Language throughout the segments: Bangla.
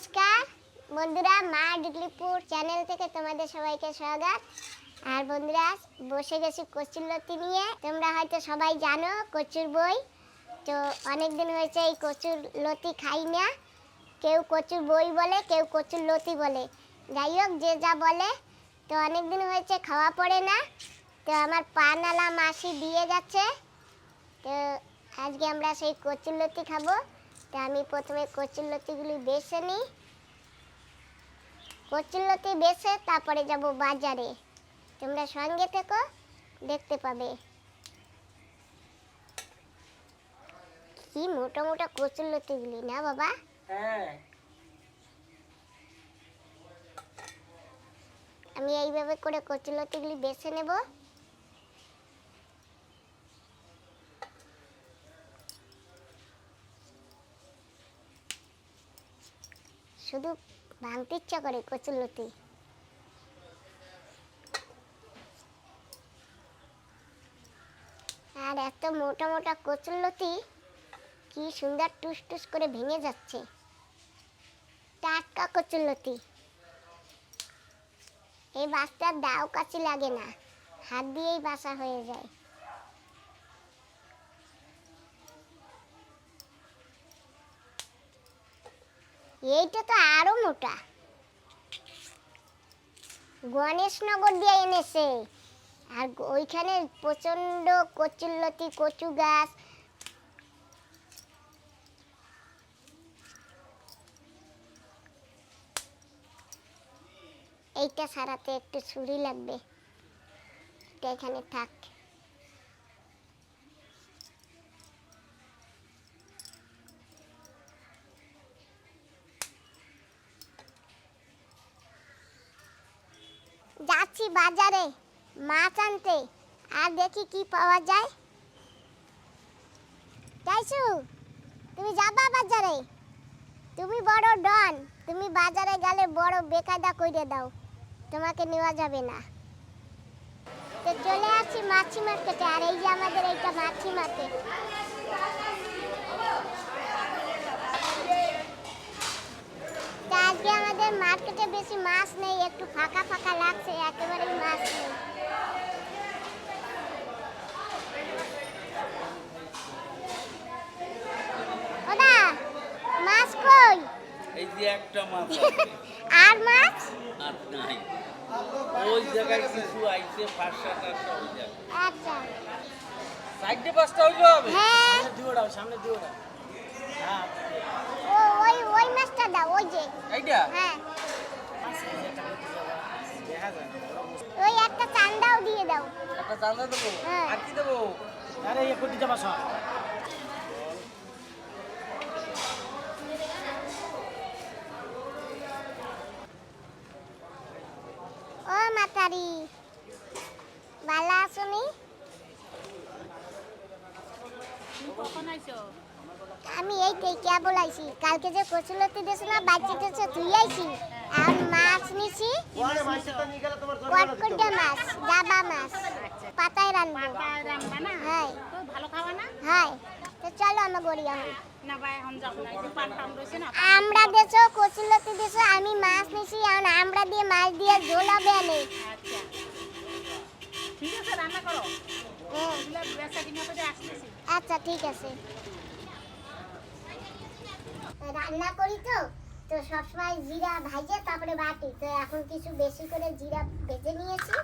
নমস্কার। বন্ধুরা, মা ডিগলিপুর চ্যানেল থেকে তোমাদের সবাইকে স্বাগত। আর বন্ধুরা বসে গেছি কচুর লতি নিয়ে। তোমরা হয়তো সবাই জানো কচুর বই। তো অনেক দিন হয়েছে এই কচুর লতি খাই না। কেউ কচুর বই বলে, কেউ কচুর লতি বলে। যাই হোক, যে যা বলে। তো অনেক দিন হয়েছে, খাওয়া পড়ে না। তো আমার পানালা মাসি দিয়ে যাচ্ছে তো আজকে আমরা সেই কচুর লতি খাব। তো আমি প্রথমে কচুর লতিগুলি বেছে নিই। কচুর লতি বেছে তারপরে যাব বাজারে। তোমরা সঙ্গে থেকো দেখতে পাবে। কি মোটা মোটা কচুর লতিগুলি না বাবা? হ্যাঁ। আমি এইভাবে করে কচুর লতিগুলি বেছে নেব। শুধু ভাঙতে ইচ্ছা করে কচুর লতি আর এত মোটা মোটা কচুর লতি কি সুন্দর টুস টুস করে ভেঙে যাচ্ছে। টাটকা কচুর এই বাসটার দাও কাছে লাগে না, হাত দিয়েই বাসা হয়ে যায়। এইটা তো আরও মোটা। গণেশনগর দিয়ে এনেছে। আর ওইখানে প্রচণ্ড কচুল্লতি কচু গাছ। এইটা সারাতে একটু ছুরি লাগবে। এটা এখানে থাক যাচ্ছি বাজারে মাছ আনতে। আর দেখি কি পাওয়া যায়। যাইছু তুমি যাবা বাজারে? তুমি বড় ডন, তুমি বাজারে গেলে বড় বেকায়দা কইরে দাও। তোমাকে নেওয়া যাবে না। তো চলে আসছি মাছি মার্কেটে, আর এই যে আমাদের এইটা মাছি মার্কেট তো আজকে আমাদের মার্কেটে বেশি মাছ নেই একটু ফাঁকা ফাঁকা লাগছে একেবারেই মাছ নেই। ওদা মাছ কই? এই যে একটা মাছ আর মাছ? আর নাই। ওই জায়গায় কিছু আইছে পাঁচটা টাটটা ওই জায়গায়। আচ্ছা। সাইডে পাঁচটা হইলে হবে? হ্যাঁ। সামনে হ্যাঁ। ও ওই ওই মাছটা দাও ওই যে। এইটা? হ্যাঁ। ওই একটা চান্দাও দিয়ে দাও। একটা চাঁদা দেবো? হ্যাঁ। আর কি দেবো? আরে এ কোটি যাবা সব ও মাতারি ভালো আছনি আমি এই তো কেবল আইছি কালকে যে কচুলতি দিয়েছ না বাচ্চা তুই আইছি আর নিছি কটকটে মাছ? জাবা মাছ। পাতায় রানবো পাতায় রান্না না? হ্যাঁ। তো ভালো খাওয়া না? হ্যাঁ। তো চলো আমরা গড়ি না আমরা দেছো কচুলতি দেছো আমি মাছ নিছি এখন আমরা দিয়ে মাছ দিয়ে ঝোল হবে আনে আচ্ছা। ঠিক আছে রান্না করো। হ্যাঁ। আচ্ছা ঠিক আছে। রান্না করি তো? তো সবসময় জিরা ভাজে, তারপরে বাটি। তো এখন কিছু বেশি করে জিরা বেটে নিয়েছি।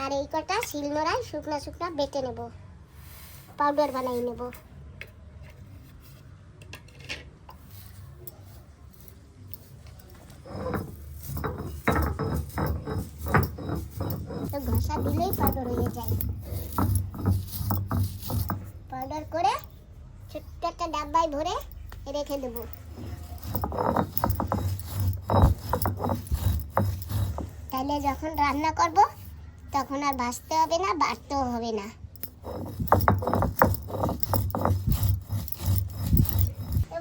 আর এই কটা শিলনোড়ায় শুকনো শুকনো বেটে নেব। পাউডার বানাই নেব। তো ঘষা দিলেই পাউডার হয়ে যায়। পাউডার করে ছোট্ট একটা ডাব্বায় ভরে রেখে দেব। তাহলে যখন রান্না করব, তখন আর ভাজতে হবে না বাড়তেও হবে না।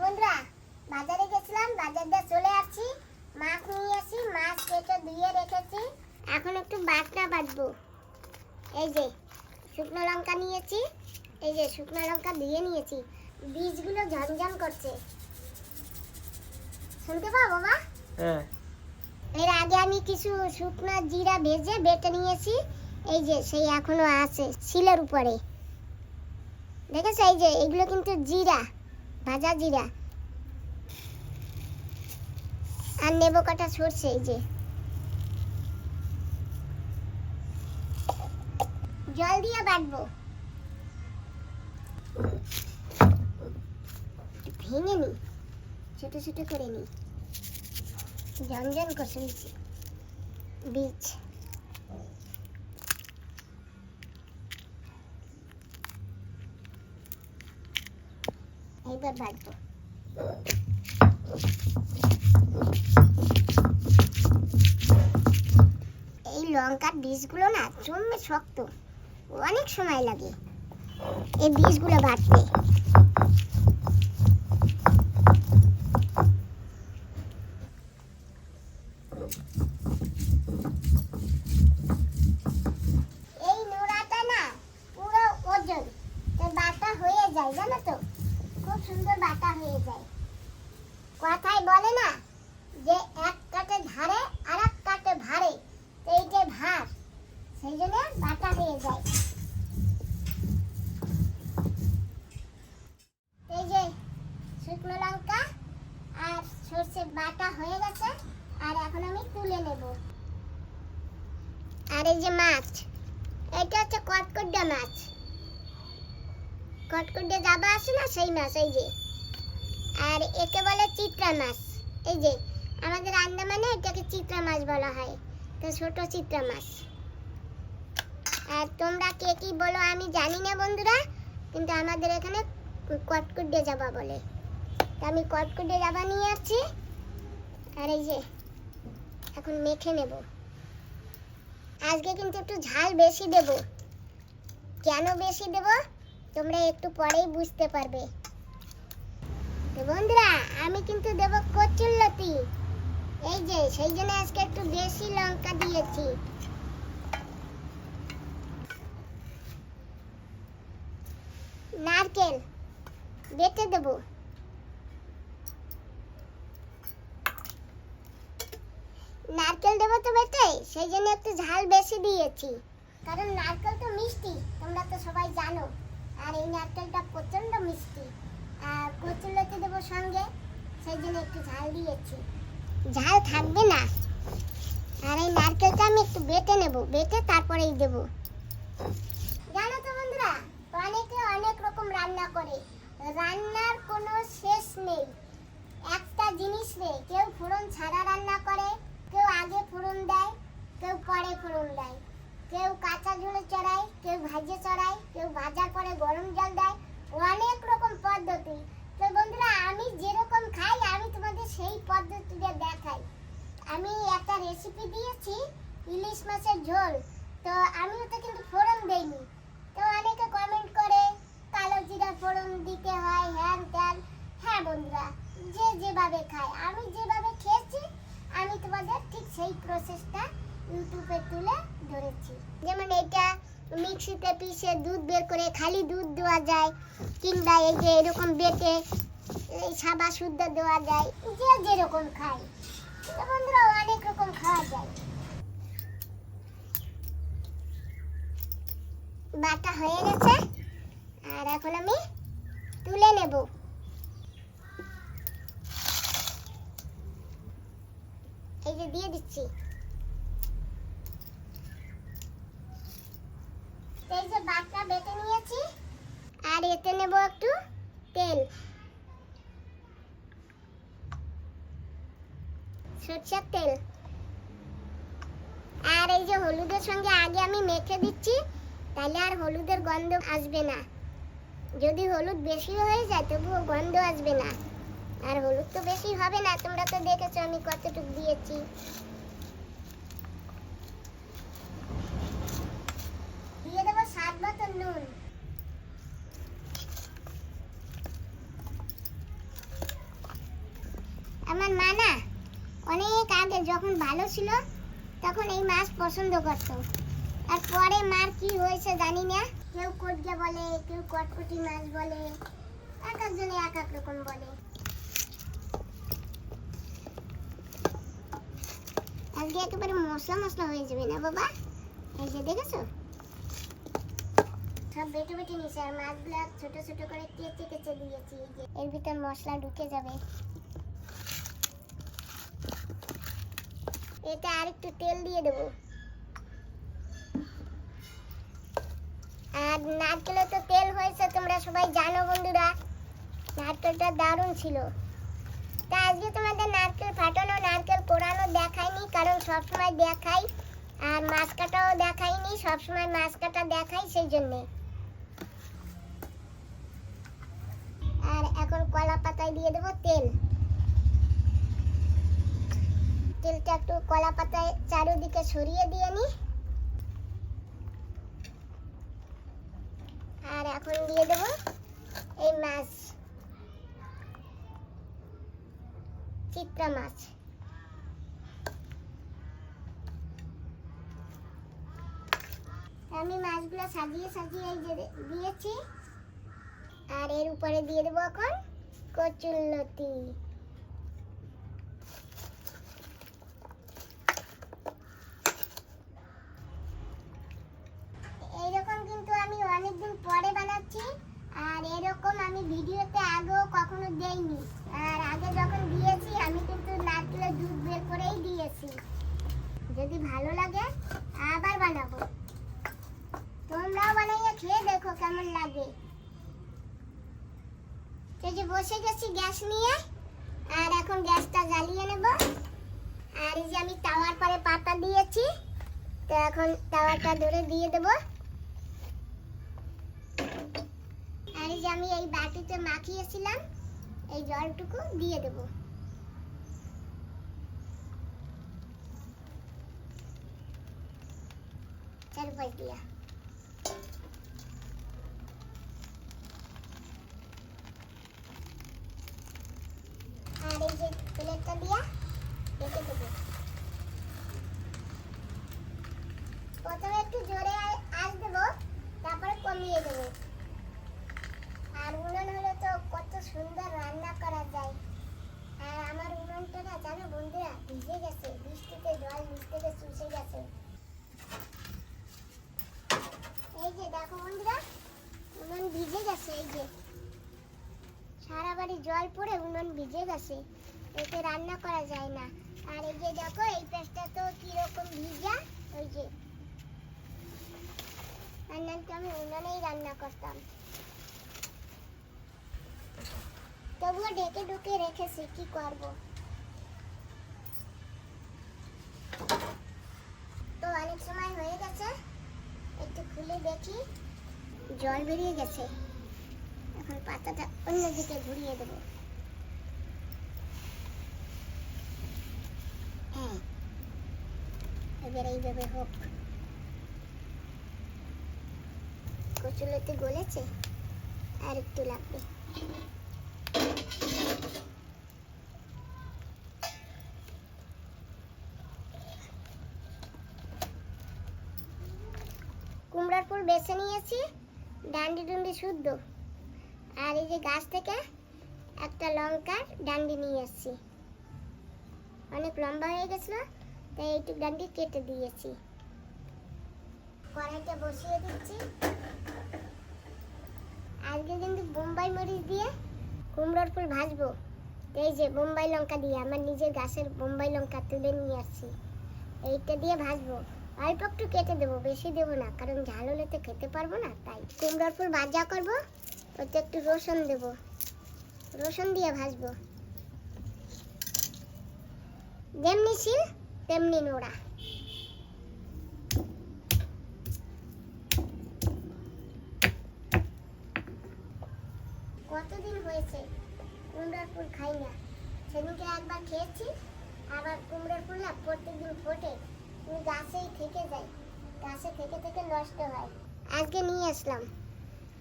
বন্ধুরা, বাজারে গেছিলাম, বাজার দিয়ে চলে আসছি। মাছ নিয়ে আসি, মাছ কেটে ধুয়ে রেখেছি। এখন একটু বাটনা বাটবো। এই যে, শুকনো লঙ্কা নিয়েছি, এই যে শুকনো লঙ্কা ধুয়ে নিয়েছি। বীজগুলো ঝনঝন করছে। শুনতে পাও বাবা? হ্যাঁ। এর আগে আমি কিছু শুকনো জিরা ভেজে বেটে নিয়েছি। এই যে, সেই এখনও আছে, শিলের উপরে। দেখেছ? এই যে, এগুলো কিন্তু জিরা, ভাজা জিরা। আর নেব কটা সরষে, এই যে। জল দিয়ে বাটবো। ভেঙে নি, ছোট ছোট করে নি। জঞ্জন করছে নিচে। বীজ। এইবার এই লঙ্কার বীজগুলো না জমে শক্ত, অনেক সময় লাগে। এই বীজগুলো বাটতে এই নোড়াটা না পুরো ওজন তো বাটা হয়ে যায় জানো তো খুব সুন্দর বাটা হয়ে যায় কথায় বলে না যে এক কাটে ধারে আর এক কাটে ভারে তো এই যে ভার সেই জন্য বাটা হয়ে যায় এই যে শুকনো লঙ্কা আর সর্ষে বাটা হয়ে গেছে আর এখন আমি তুলে নেব আর এই যে মাছ, এটা হচ্ছে কটকটিয়া মাছ। কটকটিয়া জাবা আছে না? সেই মাছ, এই যে। আর একে বলে চিত্রা মাছ। এই যে, আমাদের আন্দামানে এটাকে চিত্রা মাছ বলা হয়। তো ছোট চিত্রা মাছ। আর তোমরা কে কি বলো আমি জানি না বন্ধুরা, কিন্তু আমাদের এখানে কটকটিয়া যাবা বলে। তো আমি কটকটিয়া জাবা নিয়ে আসছি। আর এই যে, এখন মেখে নেব। আজকে কিন্তু একটু ঝাল বেশি দেব। কেন বেশি দেব? তোমরা একটু পরেই বুঝতে পারবে। তো বন্ধুরা, আমি কিন্তু দেব কচুল্লতি এই যে, সেই জন্য আজকে একটু বেশি লঙ্কা দিয়েছি। নারকেল বেটে দেবো। নারকেল দেবো তো বেটে, সেই জন্য একটু ঝাল বেশি দিয়েছি। কারণ নারকেল তো মিষ্টি, তোমরা তো সবাই জানো। আর এই নারকেলটা প্রচণ্ড মিষ্টি। আর কচুলতে দেবো সঙ্গে, সেই জন্য একটু ঝাল দিয়েছি। ঝাল থাকবে না। আর এই নারকেলটা আমি একটু বেটে নেব, বেটে তারপরেই দেব। জানো তো বন্ধুরা, অনেকে অনেক রকম রান্না করে। রান্নার কোনো শেষ নেই। একটা জিনিস নেই, কেউ ফোড়ন ছাড়া রান্না করে কেউ আগে ফোড়ন দেয়, কেউ পরে ফোড়ন দেয়। কেউ কাঁচা ঝোলে চড়ায়, কেউ ভাজে চড়ায়, কেউ ভাজার পরে গরম জল দেয়। অনেক রকম পদ্ধতি। তো বন্ধুরা, আমি যেরকম খাই, আমি তোমাদের সেই পদ্ধতিটা দেখাই। আমি একটা রেসিপি দিয়েছি, ইলিশ মাছের ঝোল। তো আমি ওটা কিন্তু ফোড়ন দেইনি। তো অনেকে কমেন্ট করে, কালো জিরা ফোড়ন দিতে হয়, হ্যান ত্যান। হ্যাঁ বন্ধুরা, যে যেভাবে খায়। আমি যেভাবে খেয়েছি আমি তোমাদের ঠিক সেই প্রসেসটা ইউটিউবে তুলে ধরেছি। যেমন এটা মিক্সিতে পিষে দুধ বের করে খালি দুধ দেওয়া যায়, কিংবা এই যে এরকম বেটে এই সাদা শুদ্ধ দেওয়া যায়, যে যেরকম খায়। বন্ধুরা, অনেক রকম খাওয়া যায়। বাটা হয়ে গেছে, আর এখন আমি তুলে নেব। এই যে দিয়ে দিচ্ছি। এই যে বাটা বেটে নিয়েছি, আর এতে নেব একটু তেল। সরষের তেল। আর এই যে হলুদের সঙ্গে আগে আমি মেখে দিচ্ছি, তাহলে আর হলুদের গন্ধ আসবে না। যদি হলুদ বেশি হয়ে যায়, তবুও গন্ধ আসবে না। আর হলুদ তো বেশি হবে না, তোমরা তো দেখেছ আমি কতটুকু দিয়েছি। দিয়ে দেবো স্বাদ মতো নুন। আমার মা না অনেক আগে যখন ভালো ছিল, তখন এই মাছ পছন্দ করতো। আর পরে মার কি হয়েছে জানি না। কেউ কোটকে বলে, কেউ কটকটি মাছ বলে, এক একজনে এক এক রকম বলে। আজকে একেবারে মশলা মশলা হয়ে যাবে না বাবা? এই যে দেখেছ? সব বেটে বেটে নিয়েছে আর মাছগুলো ছোট ছোট করে কেচে কেচে দিয়েছি এর ভিতর মশলা ঢুকে যাবে। এটা আর একটু তেল দিয়ে দেবো। আর নারকেলে তো তেল হয়েছে, তোমরা সবাই জানো বন্ধুরা। নারকেলটা দারুণ ছিল। তা আজকে তোমাদের নারকেল ফাটানো, নারকেল কোরানো দেখাইনি, কারণ সবসময় দেখাই। আর মাছ কাটাও দেখাইনি, সবসময় মাছ কাটা দেখাই সেই জন্যে। আর এখন কলা পাতায় দিয়ে দেবো তেল। তেলটা একটু কলা পাতায় চারিদিকে ছড়িয়ে দিয়ে নি। আর এখন দিয়ে দেবো এই মাছ। চিত্রা মাছ আমি মাছগুলো সাজিয়ে সাজিয়ে দিয়েছি। আর এর উপরে দিয়ে দেবো এখন কচুরলতি এইরকম কিন্তু আমি অনেকদিন পরে বানাচ্ছি আর এরকম আমি ভিডিওতে আগেও কখনো দেইনি আর আগে যখন দিয়েছি আমি কিন্তু নারকেলের দুধ বের করেই দিয়েছি যদি ভালো লাগে, আবার বানাবো। তোমরাও বানাইয়ে খেয়ে দেখো কেমন লাগে। যে বসে গেছি গ্যাস নিয়ে, আর এখন গ্যাসটা জ্বালিয়ে নেব। আর এই যে আমি তাওয়ার পরে পাতা দিয়েছি, তো এখন তাওয়াটা ধরে দিয়ে দেবো। আর এই যে আমি এই বাটিতে মাখিয়েছিলাম, এই জলটুকু দিয়ে দেবো। চারপাশ দিয়া আর এই যে প্লেটটা দিয়া রেখে দেবো প্রথমে একটু জোরে আঁচ দেবো, তারপরে কমিয়ে দেবো। আর উনুন হলে তো কত সুন্দর রান্না করা যায়। আর আমার উনুনটা না, জানো বন্ধুরা, ভিজে গেছে, বৃষ্টিতে জল নিচ থেকে চুষে গেছে। এই যে দেখো বন্ধুরা, উনুন ভিজে গেছে, এই যে। সারা বাড়ি জল পড়ে উনুন ভিজে গেছে। এতে রান্না করা যায় না। আর এই যে দেখো, এই পেস্টটা তো কীরকম ভিজা, ওই যে। রান্নাটা আমি উনুনেই রান্না করতাম। তবুও ঢেকে ঢুকে রেখেছি, কি করব? তো অনেক সময় হয়ে গেছে। একটু খুলে দেখি। জল বেরিয়ে গেছে। এখন পাতাটা অন্যদিকে ঘুরিয়ে দেব। হ্যাঁ এবার এইভাবে হোক। কচুলতে গলেছে? আর একটু লাগবে কুমড়ার ফুল বেছে নিয়েছি ডান্ডি ডুন্ডি শুদ্ধ। আর এই যে গাছ থেকে একটা লঙ্কার ডান্ডি নিয়ে এসেছি অনেক লম্বা হয়ে গেছিল, তাই এইটুক ডান্ডি কেটে দিয়েছি কড়াইটা বসিয়ে দিচ্ছি। আজকে কিন্তু বোম্বাই মরিচ দিয়ে কুমড়োর ফুল ভাজবো। এই যে বোম্বাই লঙ্কা দিয়ে, আমার নিজের গাছের বোম্বাই লঙ্কা তুলে নিয়ে আসছি এইটা দিয়ে ভাজবো। অল্প একটু কেটে দেবো, বেশি দেবো না, কারণ ঝাল হলে তো খেতে পারব না, তাই। কুমড়োর ফুল ভাজা করব, ওতে একটু রসুন দেবো। রসুন দিয়ে ভাজবো। যেমনি শিল, তেমনি নোড়া। কতদিন হয়েছে কুমড়োর ফুল খাই না? সেদিনকে একবার খেয়েছি, আবার কুমড়োর ফুল না প্রত্যেকদিন ফোটে। তুমি গাছেই থেকে যায় গাছে থেকে থেকে নষ্ট হয়। আজকে নিয়ে আসলাম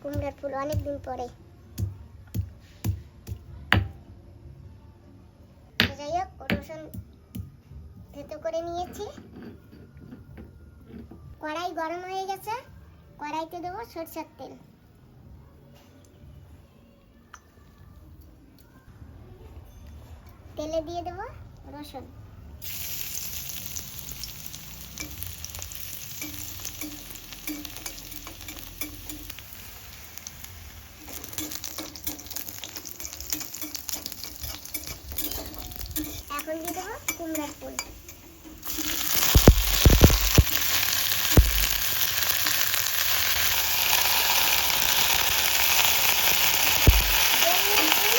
কুমড়োর ফুল অনেক দিন পরে যাই হোক রসুন থেতো করে নিয়েছি। কড়াই গরম হয়ে গেছে। কড়াইতে দেবো সরষের তেল। তেলে দিয়ে দেবো রসুন এখন দিয়ে দেবো কুমড়ার ফুল যেমনি ফুল,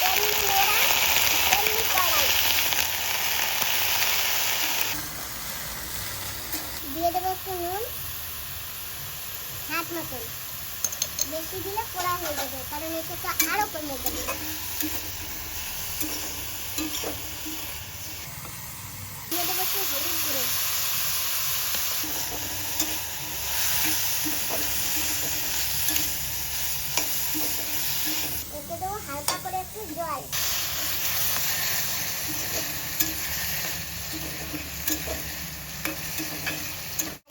তেমনি নোড়া, তেমনি কড়াই। দিয়ে দেবো একটু নুন হাত মতন বেশি দিলে পোড়া হয়ে যাবে, কারণ এতে দেবো হালকা করে একটু জল।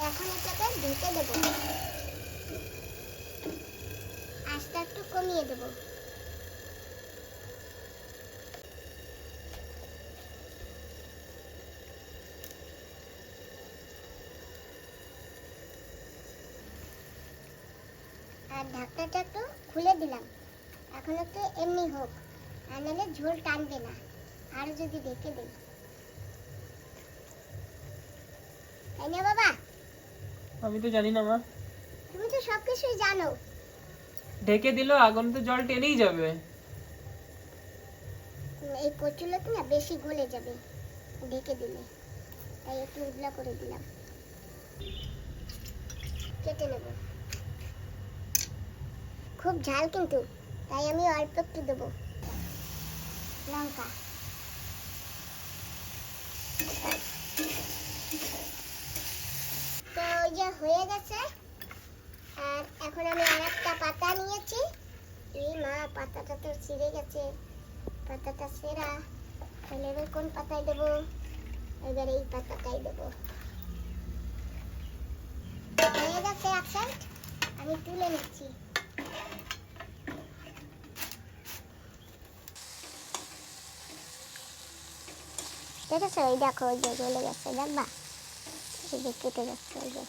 এখন এটাকে ঢেকে দেবো আস্তে কমিয়ে দেবো। আর ঢাকনাটা একটু খুলে দিলাম। এখন একটু এমনি হোক আর নাহলে ঝোল টানবে না। আর যদি ঢেকে দিই। তাই না বাবা? আমি তো জানি না মা। তুমি তো সব কিছুই জানো। ঢেকে দিল আগুন তো জল টেনেই যাবে। এই কচুলতি না বেশি গলে যাবে, ঢেকে দিলে। তাই একটু করে দিলাম। কেটে নেব। খুব ঝাল কিন্তু, তাই আমি অল্প একটু দেবো। লঙ্কা। তো যে হয়ে গেছে। আর এখন আমি আর একটা পাতা নিয়েছি। এই মা, পাতাটা তো ছিঁড়ে গেছে। পাতাটা সেরা তাহলে এবার কোন পাতায় দেবো? এবার এই পাতাটাই দেবো। হয়ে গেছে এক সাইড আমি তুলে নিচ্ছি। দেখেছ এই দেখো ওই যে চলে গেছে। দেখবা? কেটে যাচ্ছে ওই যে।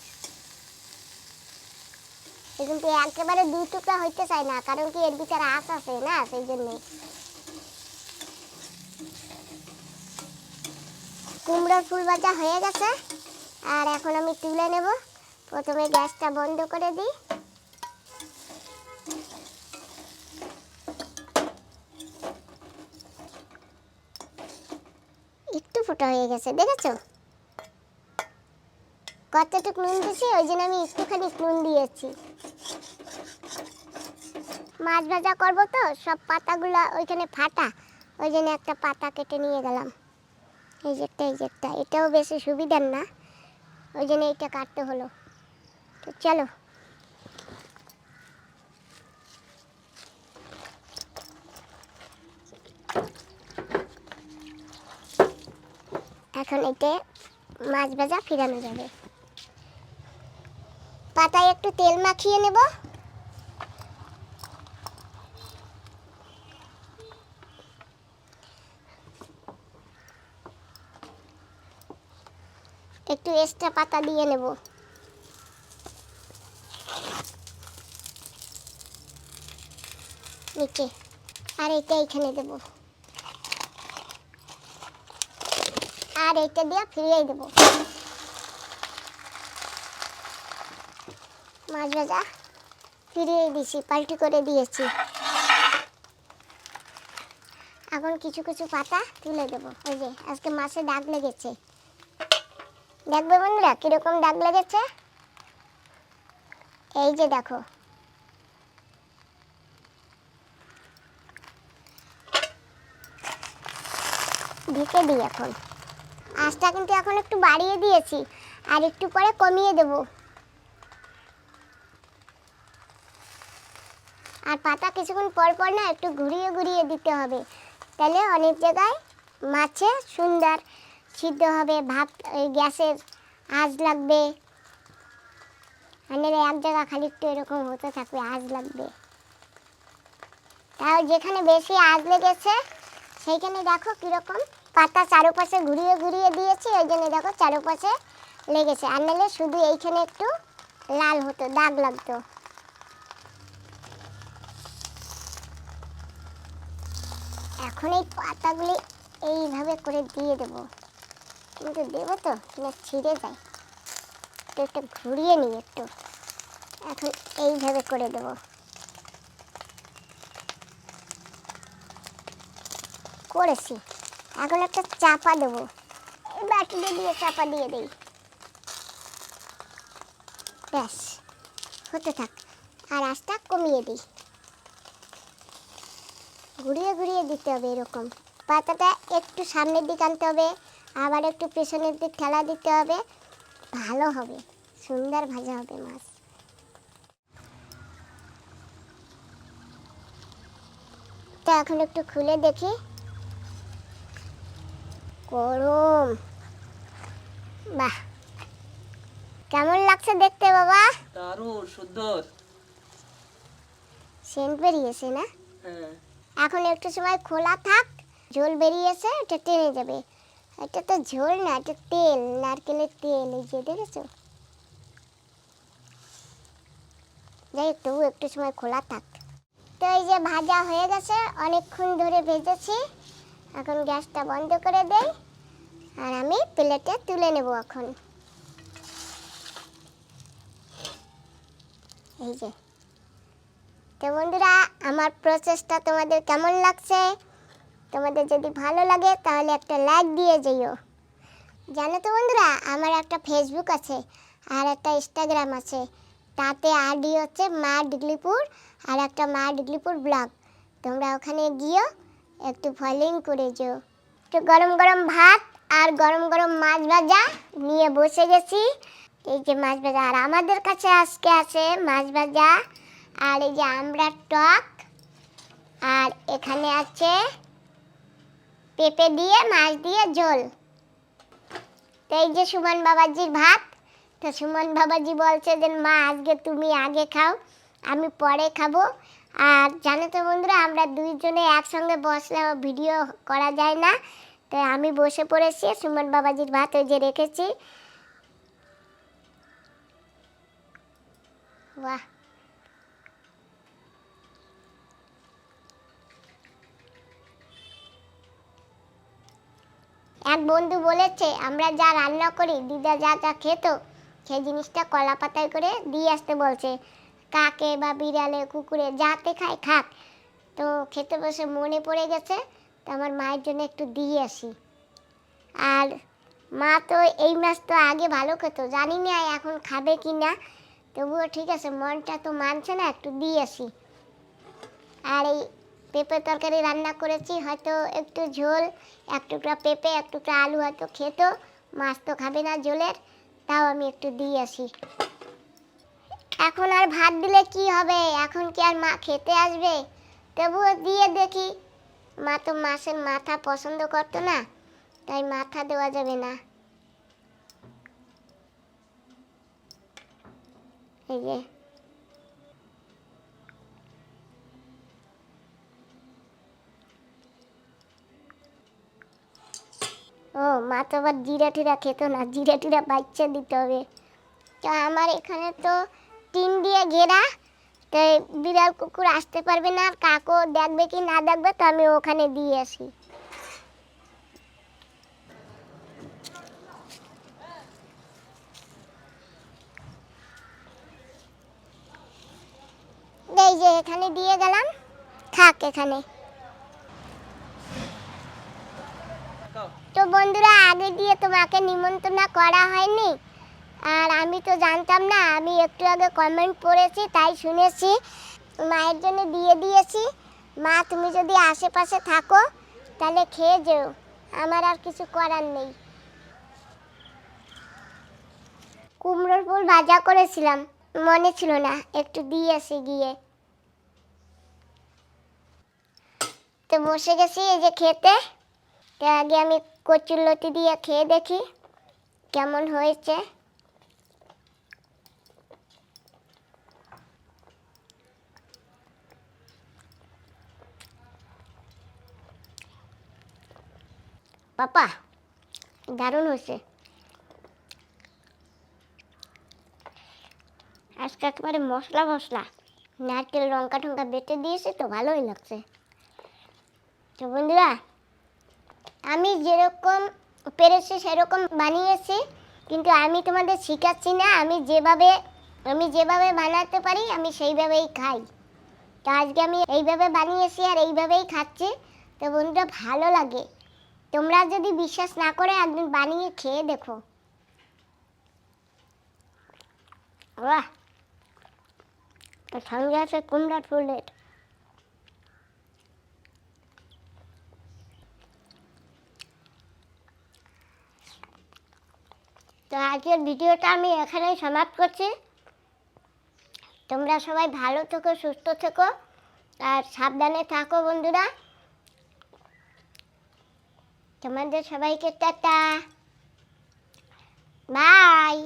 কিন্তু একেবারে দুই টুকরা হইতে চায় না, কারণ কি এর ভিতরে আঁশ আছে না, সেই জন্যে। কুমড়োর ফুল ভাজা হয়ে গেছে, আর এখন আমি তুলে নেব। প্রথমে গ্যাসটা বন্ধ করে দিই। একটু ফোটা হয়ে গেছে, দেখেছ? কতটুক নুন দিয়েছি? ওই জন্য আমি একটুখানি নুন দিয়েছি। মাছ ভাজা করব তো, সব পাতাগুলো ওইখানে ফাটা। ওই জন্য একটা পাতা কেটে নিয়ে গেলাম। এই যে একটা, এই যে একটা। এটাও বেশি সুবিধার না। ওই জন্য এইটা কাটতে হলো। তো চলো। এখন এতে মাছ ভাজা ফিরানো যাবে। পাতায় একটু তেল মাখিয়ে নেব। একটু এক্সট্রা পাতা দিয়ে নেব। নিচে, আর এটা এখানে দেব। আর এটা দিয়ে ফিরিয়ে দেব। মাছ ভাজা ফিরিয়ে দিছি, পাল্টি করে দিয়েছি। এখন কিছু কিছু পাতা তুলে দেবো। ওই যে, আজকে মাছে দাগ লেগেছে। দেখবে বন্ধুরা, কীরকম দাগ লেগেছে? এই যে দেখো। ঢেকে দিই এখন। আঁচটা কিন্তু এখন একটু বাড়িয়ে দিয়েছি, আর একটু পরে কমিয়ে দেব। আর পাতা কিছুক্ষণ পর পর না একটু ঘুরিয়ে ঘুরিয়ে দিতে হবে। তাহলে অনেক জায়গায় মাছে সুন্দর সিদ্ধ হবে, ভাত, ওই গ্যাসের আজ লাগবে। নাহলে এক জায়গা খালি একটু এরকম হতে থাকবে আজ লাগবে। তাও যেখানে বেশি আজ লেগেছে, সেইখানে দেখো কীরকম পাতা চারোপাশে ঘুরিয়ে ঘুরিয়ে দিয়েছি, ওই জন্য দেখো চারোপাশে লেগেছে। আর নাহলে শুধু এইখানে একটু লাল হতো, দাগ লাগতো। এখন এই পাতাগুলি এইভাবে করে দিয়ে দেব। কিন্তু দেবো তো, না ছিঁড়ে যায়। তো একটু ঘুরিয়ে নিই একটু। এখন এইভাবে করে দেব। করেছি। এখন একটা চাপা দেবো। বাটিটা দিয়ে চাপা দিয়ে দিই। ব্যাস, হতে থাক। আর আস্তা কমিয়ে দিই। ঘুরিয়ে ঘুরিয়ে দিতে হবে এরকম। পাতাটা একটু সামনের দিক আনতে হবে আবার একটু পেছনের দিক ঠেলা দিতে হবে। ভালো হবে সুন্দর ভাজা হবে মাছ। তো এখন একটু খুলে দেখি। গরম। বাহ। কেমন লাগছে দেখতে বাবা? দারুণ সুন্দর। সেন্ট বেরিয়েছে না? হ্যাঁ। এখন একটু সময় খোলা থাক, ঝোল বেরিয়েছে, এটা টেনে যাবে এটা তো ঝোল না, এটা তেল, নারকেলের তেল, এই যে দেখেছ? যাই তবু একটু সময় খোলা থাক। তো এই যে ভাজা হয়ে গেছে, অনেকক্ষণ ধরে ভেজেছি। এখন গ্যাসটা বন্ধ করে দেই, আর আমি প্লেটে তুলে নেব এখন। এই যে। তো বন্ধুরা, আমার প্রসেসটা তোমাদের কেমন লাগছে? তোমাদের যদি ভালো লাগে, তাহলে একটা লাইক দিয়ে যেও। জানো তো বন্ধুরা, আমার একটা ফেসবুক আছে আর একটা ইনস্টাগ্রাম আছে। তাতে আইডি হচ্ছে মা ডিগলিপুর আর একটা মা ডিগলিপুর ব্লগ। তোমরা ওখানে গিয়েও একটু ফলোইং করে যেও। একটু গরম গরম ভাত আর গরম গরম মাছ ভাজা নিয়ে বসে গেছি। এই যে মাছ ভাজা, আর আমাদের কাছে আজকে আছে মাছ ভাজা। আর এই যে আমরা টক, আর এখানে আছে পেঁপে দিয়ে, মাছ দিয়ে ঝোল। তো এই যে সুমন বাবাজির ভাত, তো সুমন বাবাজি বলছে যে, মা, আজকে তুমি আগে খাও, আমি পরে খাব। আর জানো তো বন্ধুরা, আমরা দুইজনে একসঙ্গে বসলে ভিডিও করা যায় না। তো আমি বসে পড়েছি, সুমন বাবাজির ভাত ওই যে রেখেছি। বাহ! এক বন্ধু বলেছে, আমরা যা রান্না করি, দিদা যা যা খেত, সেই জিনিসটা কলা পাতায় করে দিয়ে আসতে বলছে। কাকে বা বিড়ালে, কুকুরে, যাতে খায়, খাক। তো খেতে বসে মনে পড়ে গেছে, তো আমার মায়ের জন্য একটু দিয়ে আসি। আর মা তো এই মাছ তো আগে ভালো খেত, জানি না এখন খাবে কি না। তবুও ঠিক আছে, মনটা তো মানছে না, একটু দিয়ে আসি। আর এই পেঁপে তরকারি রান্না করেছি, হয়তো একটু ঝোল, এক টুকরা পেঁপে, এক টুকরা আলু হয়তো খেত, মাছ তো খাবে না ঝোলের, তাও আমি একটু দিয়ে আসি। এখন আর ভাত দিলে কি হবে? এখন কি আর মা খেতে আসবে? তবুও দিয়ে দেখি। মা তো মাছের মাথা পছন্দ করতো না, তাই মাথা দেওয়া যাবে না। এই যে ও তো আবার জিরা টিরা খেত না জিরা টিরা বাচ্চা দিতে হবে। তো আমার এখানে তো টিন দিয়ে ঘেরা তো বিড়াল কুকুর আসতে পারবে না, আর কাকও দেখবে কি না দেখবে তো আমি ওখানে দিয়ে আসি। এই যে এখানে দিয়ে গেলাম, থাক এখানে। তো বন্ধুরা, আগে দিয়ে তোমাকে নিমন্ত্রণ করা হয়নি। আর আমি তো জানতাম না, আমি একটু আগে কমেন্ট পড়েছি, তাই শুনেছি। মায়ের জন্য দিয়ে দিয়েছি। মা, তুমি যদি আশেপাশে থাকো, তাহলে খেয়ে যেও। আমার আর কিছু করার নেই। কুমড়োর ফুল ভাজা করেছিলাম, মনে ছিল না, একটু দিয়ে আসি গিয়ে। তো বসে গেছি এই যে খেতে। তো আগে আমি কচুর লতি দিয়ে খেয়ে দেখি, কেমন হয়েছে। পাপা, দারুণ হয়েছে। আজকে একেবারে মশলা মশলা, নারকেল লঙ্কা টঙ্কা বেটে দিয়েছে তো ভালোই লাগছে। তো বন্ধুরা আমি যেরকম পেরেছি, সেরকম বানিয়েছি। কিন্তু আমি তোমাদের শেখাচ্ছি না, আমি যেভাবে আমি যেভাবে বানাতে পারি, আমি সেইভাবেই খাই। তো আজকে আমি এইভাবে বানিয়েছি আর এইভাবেই খাচ্ছি। তো বন্ধুরা, ভালো লাগে। তোমরা যদি বিশ্বাস না করে একদিন বানিয়ে খেয়ে দেখো। সঙ্গে আছে কুমড়ার ফুলের। তো আজকের ভিডিওটা আমি এখানেই সমাপ্ত করছি। তোমরা সবাই ভালো থেকো, সুস্থ থেকো, আর সাবধানে থাকো বন্ধুরা। তোমাদের সবাইকে টাটা। বাই।